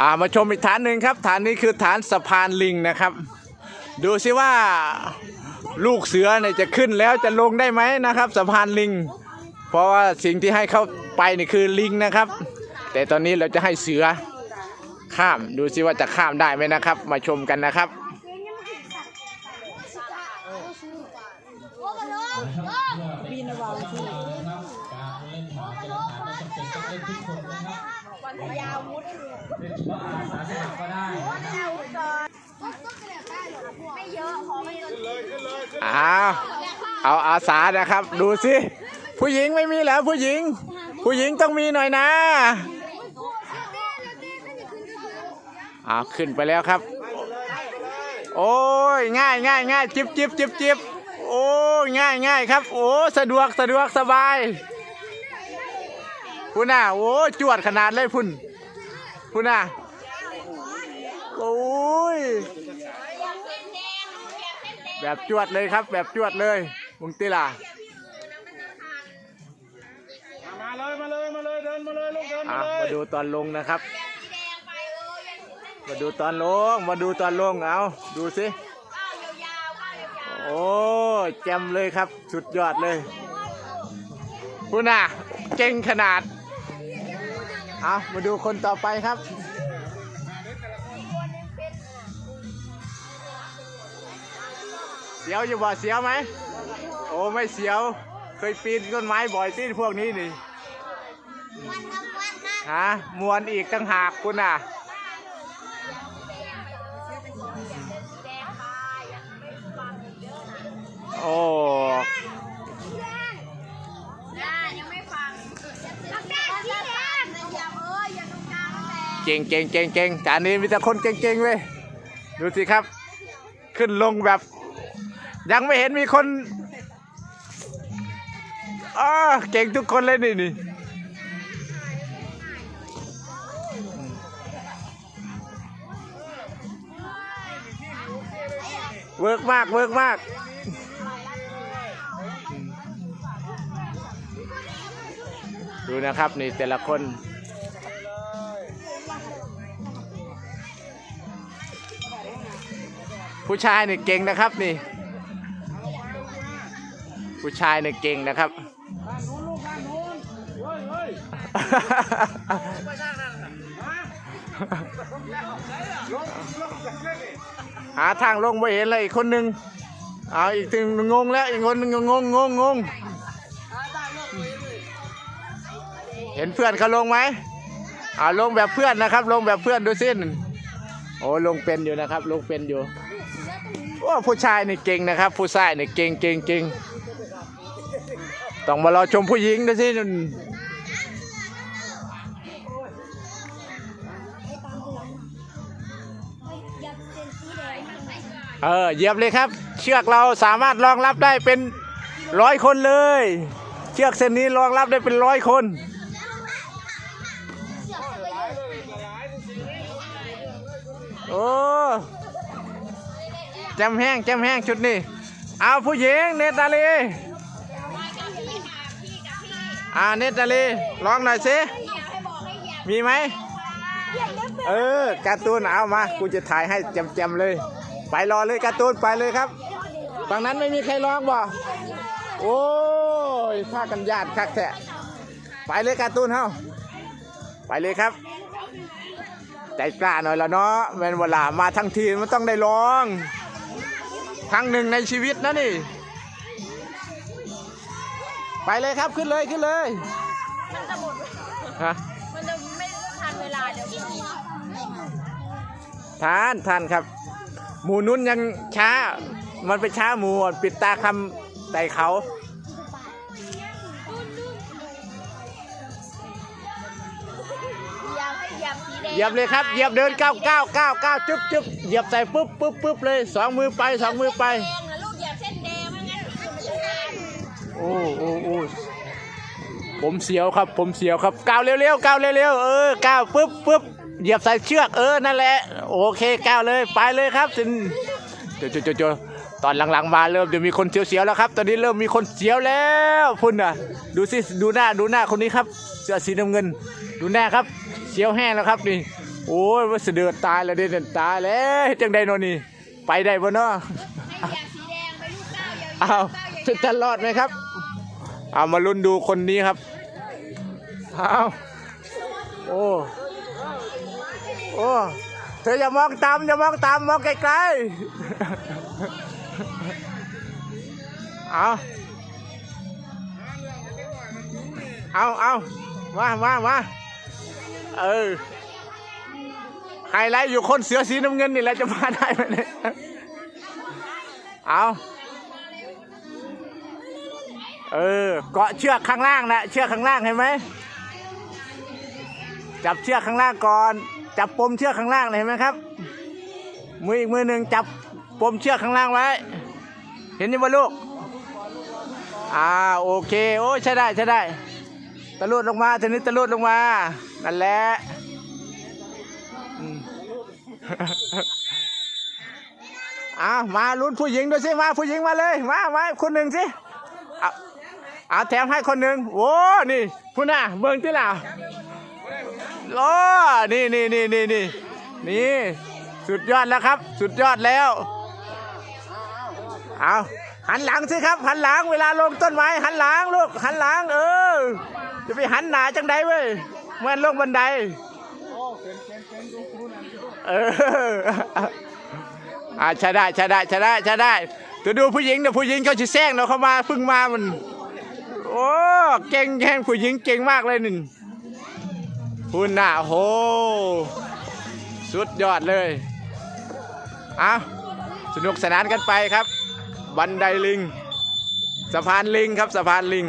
อ่ามาชมอีกฐานหนึ่งครับฐานนี้คือฐานสะพานลิงนะครับ ดูสิว่าลูกเสือเนี่ยจะขึ้นแล้วจะลงได้ไหมนะครับสะพานลิง เพราะว่าสิ่งที่ให้เขาไปนี่คือลิงนะครับ แต่ตอนนี้เราจะให้เสือข้ามดูสิว่าจะข้ามได้ไหมนะครับ มาชมกันนะครับปีนวางที่ ยาวมุดไม่เยอะพอไม่เยอะอ้าวเอาอาสานะครับ ดูสิผู้หญิงไม่มีแล้วผู้หญิง ผู้หญิงต้องมีหน่อยนะอ้าวขึ้นไปแล้วครับ โอ้ยง่ายง่ายง่ายจิบจิบจิบจิบโอ้ยง่ายง่ายครับ โอ้สะดวกสะดวกสบาย พุ่นน่ะโอ้จวดขนาดเลยพุ่นพุ่นน่ะโอ้ยแบบจวดเลยครับ แบบจวดเลยมุงติล่ะมาเลยมาเลยมาเลยเดินมาเลยลูกเดินอะมาเลยมาดูตอนลงนะครับ มาดูตอนลง มาดูตอนลงเอาดูสิโอ้แจมเลยครับ สุดยอดเลยคุณน่ะ เก่งขนาด เอามาดูคนต่อไปครับ เสียวอยู่บ่เสียวไหม โอ้ไม่เสียว เคยปีนต้นไม้บ่อยที่พวกนี้นี่ฮะมวนอีกตั้งหากคุณอะโอ้ ย่ายังไม่ฟังรักแม่สีแดงอย่าเอ้ยอย่าตรงกลางแดง เก่งเก่งเก่งเก่งจานนี้มีแต่คนเก่งเก่งๆเว้ยดูสิครับ ขึ้นลงแบบ ยังไม่เห็นมีคนอ้าเก่งทุกคนเลยนี่นี่เวิร์กมากเวิร์กมากดูนะครับนี่แต่ละคน ผู้ชายเนี่ยเก่งนะครับนี่ ผู้ชายเนี่ยเก่งนะครับหาทางลงไม่เห็นเลยอีกคนหนึ่งเอาอีกถึงงงแล้วอีกคนนึงงงงงงงเห็นเพื่อนเขาลงไหมอ่าลงแบบเพื่อนนะครับ ลงแบบเพื่อนดูสิโอ้ลงเป็นอยู่นะครับ ลงเป็นอยู่โอ้ผู้ชายนี่เก่งนะครับ ผู้ชายนี่เก่งเก่งเก่งต้องมารอชมผู้หญิงดูสิเออเยียบเลยครับ เชือกเราสามารถรองรับได้เป็นร้อยคนเลย เชือกเส้นนี้รองรับได้เป็นร้อยคน จำแห้งจำแห้งชุดนี้ เอาผู้หญิงเนตาลีอ่าเนตาลีลองหน่อยสิมีไหมเออการ์ตูนเอามา กูจะถ่ายให้จำๆเลย ไปรอเลยการ์ตูนไปเลยครับฝั่งนั้นไม่มีใครร้องบ่โอ้ยพากันญาติคักแท้ไปเลยการ์ตูนเฮาไปเลยครับใจกล้าหน่อยละเนาะแมนเวลามาทั้งทีมันต้องได้ร้อง ครั้งหนึ่งในชีวิตนะนี่ ไปเลยครับขึ้นเลยขึ้นเลยมันจะหมดฮะมันจะไม่ทันเวลาเดี๋ยวพี่ทานทานครับ หมูนุ่นยังช้า มันไปช้าหมูอะปิดตาคำไต่เขา เหยียบเลยครับเหยียบเดินก้าวก้าวก้าวก้าจุ๊บจุ๊บเหยียบใส่ปุ๊บปุ๊บปุ๊บเลยสองมือไปสองมือไป แดงนะลูกเหยียบเส้นแดงไม่งั้นมันจะทันโอ้โอ้โอ้ผมเสียวครับ ผมเสียวครับก้าวเร็วๆก้าวเร็วๆเออก้าวปุ๊บปุ๊บเหยียบใส่เชือกเออนั่นแหละโอเคก้าวเลยไปเลยครับสินโจโจโจโจตอนหลังๆมาเริ่มจะมีคนเสียวๆแล้วครับ ตอนนี้เริ่มมีคนเสียวแล้วพุ่นอะ ดูสิดูหน้าดูหน้าคนนี้ครับเสื้อสีน้ำเงิน ดูหน้าครับ เสียวแห้งแล้วครับนี่ โอ้ยว่าเสดือดตายแล้วเด่นตายแล้วเฮ็ดจังไดโนนี่ไปได้บ่เนาะให้อยากสีแดงไปลูกเต้ายาวๆอ้าวเต้ายาวจะจะรอดไหมครับ เอามาลุ้นดูคนนี้ครับเอาโอ้โอ้เธออย่ามองตามอย่ามองตามมองไกลๆเอาเอาเอามามามา เออไฮไลท์อยู่คนเสือสีน้ำเงินนี่แหละจะมาได้ไหมเนี่ยเอาเออเกาะเชือกข้างล่างนะเชือกข้างล่างเห็นไหมจับเชือกข้างล่างก่อน จับปมเชือกข้างล่างนะเห็นไหมครับ มืออีกมือหนึ่งจับปมเชือกข้างล่างไว้ เห็นยังบ่ลูกอ่าโอเคโอ้ใช่ได้ใช่ได้ตะลุดลงมาทีนี้ตะลุดลงมา นั่นแหละอ้าวมาลุ้นผู้หญิงดูสิมาผู้หญิงมาเลยมามาคนหนึ่งสิเอาเอาแถมให้คนหนึ่งโอ้นี่ผู้น่ะเบิ่งที่ล่ะโอ้นี่นี่นี่นี่นี่นี่สุดยอดแล้วครับ สุดยอดแล้วเอาหันหลังสิครับ หันหลังเวลาลงต้นไม้หันหลังลูกหันหลังเออจะไปหันหนาจังใดเว้ย เหมือนลงบันไดเอออ่าใช้ได้ใช้ได้ใช้ได้ใช้ได้จะดูผู้หญิงเดี๋ยวผู้หญิงเขาจะแซงเนาะเขามาเพิ่งมามัน โอ้เก่งแข่งผู้หญิงเก่งมากเลยนี่คุณน่ะโห สุดยอดเลยเอาสนุกสนานกันไปครับ บันไดลิง สะพานลิงครับสะพานลิง